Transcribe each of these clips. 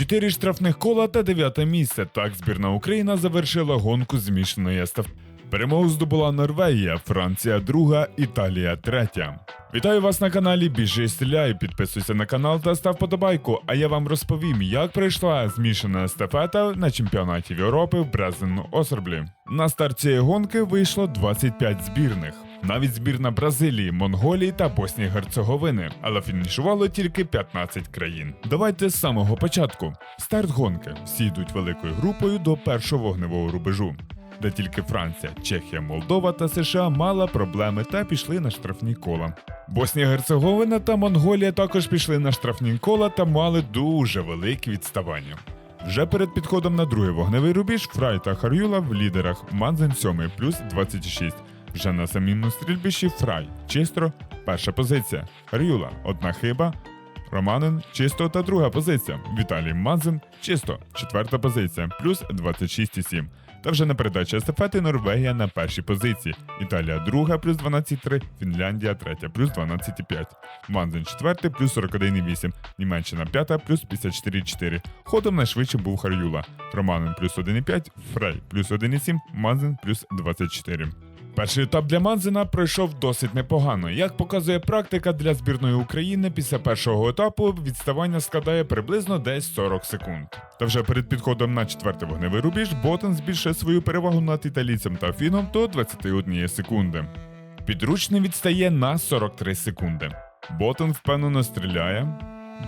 Чотири штрафних кола та дев'яте місце. Так збірна Україна завершила гонку змішаної естафети. Перемогу здобула Норвегія, Франція друга, Італія третя. Вітаю вас на каналі Біжи стріляй. Підписуйся на канал та став подобайку. А я вам розповім, як пройшла змішана естафета на чемпіонаті Європи в Брезену Осерблі. На старт цієї гонки вийшло 25 збірних. Навіть збірна Бразилії, Монголії та Боснії Герцеговини, але фінішувало тільки 15 країн. Давайте з самого початку. Старт гонки. Всі йдуть великою групою до першого вогневого рубежу де тільки Франція, Чехія, Молдова та США мала проблеми та пішли на штрафні кола. Боснія Герцеговина та Монголія також пішли на штрафні кола та мали дуже великі відставання. Вже перед підходом на другий вогневий рубіж Фрай та Харюла в лідерах Манзен 7 плюс 26. Вже на самому стрільбищі Фрай, чистро, перша позиція. Харюла, одна хиба. Романин чисто та друга позиція. Віталій Мазин чисто, четверта позиція, плюс 26,7. Та вже на передачі естафети Норвегія на першій позиції. Італія друга плюс 12,3, Фінляндія третя плюс 12,5. Манзен четвертий плюс 41,8, Німеччина п'ята плюс 54,4. Ходом найшвидше був Харюла. Романин плюс 1,5, Фрей плюс 1,7, Манзен плюс 24. Перший етап для Манзена пройшов досить непогано. Як показує практика для збірної України, після першого етапу відставання складає приблизно десь 40 секунд. Та вже перед підходом на четвертий вогневий рубіж Ботен збільшує свою перевагу над італійцем та фіном до 21 секунди. Підручний відстає на 43 секунди. Ботен впевнено стріляє.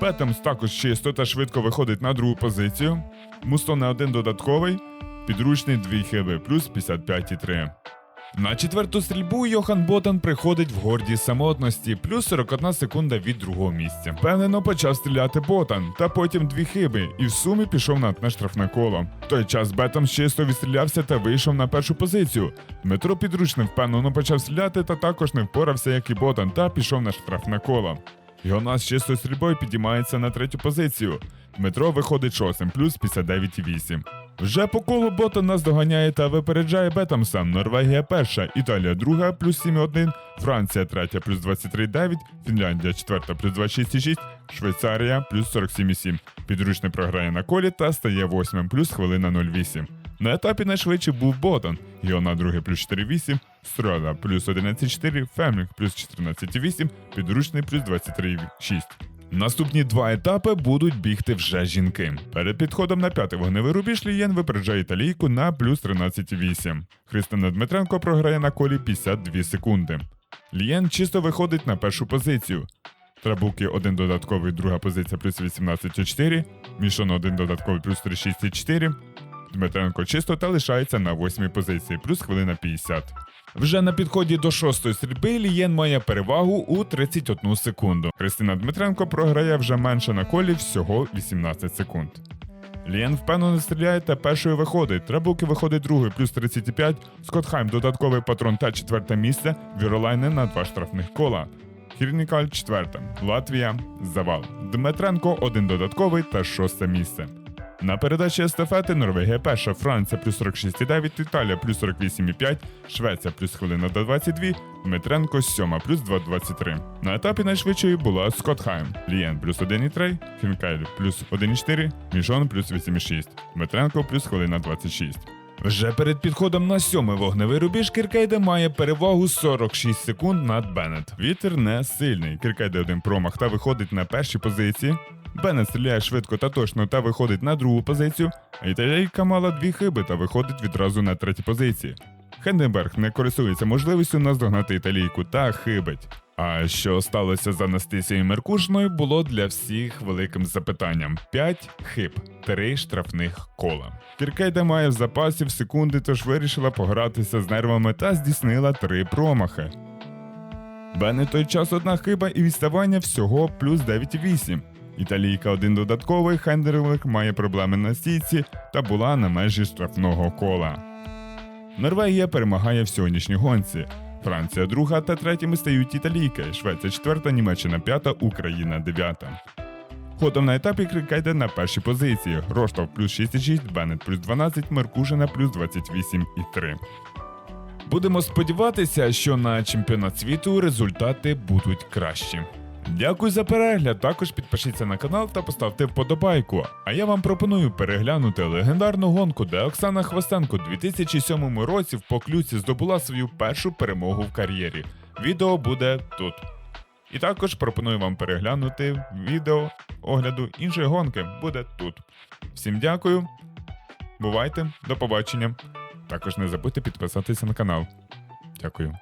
Бетемс також чисто та швидко виходить на другу позицію. Мустоне один додатковий. Підручний дві хиби плюс 55,3. На четверту стрільбу Йохан Ботан приходить в гордій самотності, плюс 41 секунда від другого місця. Впевнено почав стріляти Ботан, та потім дві хиби, і в сумі пішов на, на штрафне коло. В той час Бетам чисто відстрілявся та вийшов на першу позицію. Дмитро Підручний впевнено почав стріляти та також не впорався, як і Ботан, та пішов на штрафне коло. Йонас чистою стрільбою підіймається на третю позицію. Дмитро виходить шостим, плюс 59,8. Вже по колу бота нас доганяє та випереджає Бетамса. Норвегія перша, Італія друга, плюс 7,1, Франція третя, плюс 23,9, Фінляндія четверта, плюс 26,6, Швейцарія, плюс 47,7. Підручний програє на колі та стає восьмим, плюс хвилина 0,8. На етапі найшвидший був Ботан, Йона другий плюс 4,8, Стрела плюс 11,4, Фемлінг плюс 14,8, підручний плюс 23,6. Наступні два етапи будуть бігти вже жінки. Перед підходом на п'ятий вогневий рубіж Лієн випереджає італійку на плюс 13,8. Христина Дмитренко програє на колі 52 секунди. Лієн чисто виходить на першу позицію. Трабуки один додатковий, друга позиція плюс 18,4, Мішон один додатковий плюс 36,4. Дмитренко чисто та лишається на восьмій позиції, плюс хвилина 50. Вже на підході до шостої стрільби Лієн має перевагу у 31 секунду. Христина Дмитренко програє вже менше на колі всього 18 секунд. Лієн впевнено стріляє та першою виходить. Трабуки виходить другий, плюс 35. Скотхайм додатковий патрон та четверте місце. Віролайне на два штрафних кола. Хірнікаль четверте. Латвія завал. Дмитренко один додатковий та шосте місце. На передачі естафети Норвегія перша, Франція плюс 46,9, Італія плюс 48,5, Швеція плюс хвилина до 22, Дмитренко сьома плюс 2,23. На етапі найшвидшою була Скотхайм, Лієн плюс 1,3, Хінкайль плюс 1,4, Мішон плюс 8,6, Дмитренко плюс хвилина 26. Вже перед підходом на сьомий вогневий рубіж Кіркейде має перевагу 46 секунд над Беннет. Вітер не сильний. Кіркейде один промах та виходить на першій позиції. Беннет стріляє швидко та точно та виходить на другу позицію, італійка мала дві хиби та виходить відразу на третій позиції. Хенденберг не користується можливістю наздогнати італійку та хибить. А що сталося з Анастасією Меркушною, було для всіх великим запитанням: 5 хиб, 3 штрафних кола. Кіркейда має в запасі в секунди, тож вирішила погратися з нервами та здійснила три промахи. Бене той час одна хиба і відставання всього плюс 9,8. Італійка один додатковий, Хендерлик має проблеми на стійці та була на межі штрафного кола. Норвегія перемагає в сьогоднішній гонці. Франція друга та третіми стають італійки, Швеція четверта, Німеччина п'ята, Україна дев'ята. Ходом на етапі Крикайде на першій позиції. Роштов плюс 6,6, Беннет плюс 12, Меркушина плюс 28,3. Будемо сподіватися, що на чемпіонат світу результати будуть кращі. Дякую за перегляд. Також підпишіться на канал та поставте вподобайку. А я вам пропоную переглянути легендарну гонку, де Оксана Хвостенко у 2007 році в поклюці здобула свою першу перемогу в кар'єрі. Відео буде тут. І також пропоную вам переглянути відео огляду іншої гонки. Буде тут. Всім дякую. Бувайте, до побачення. Також не забудьте підписатися на канал. Дякую.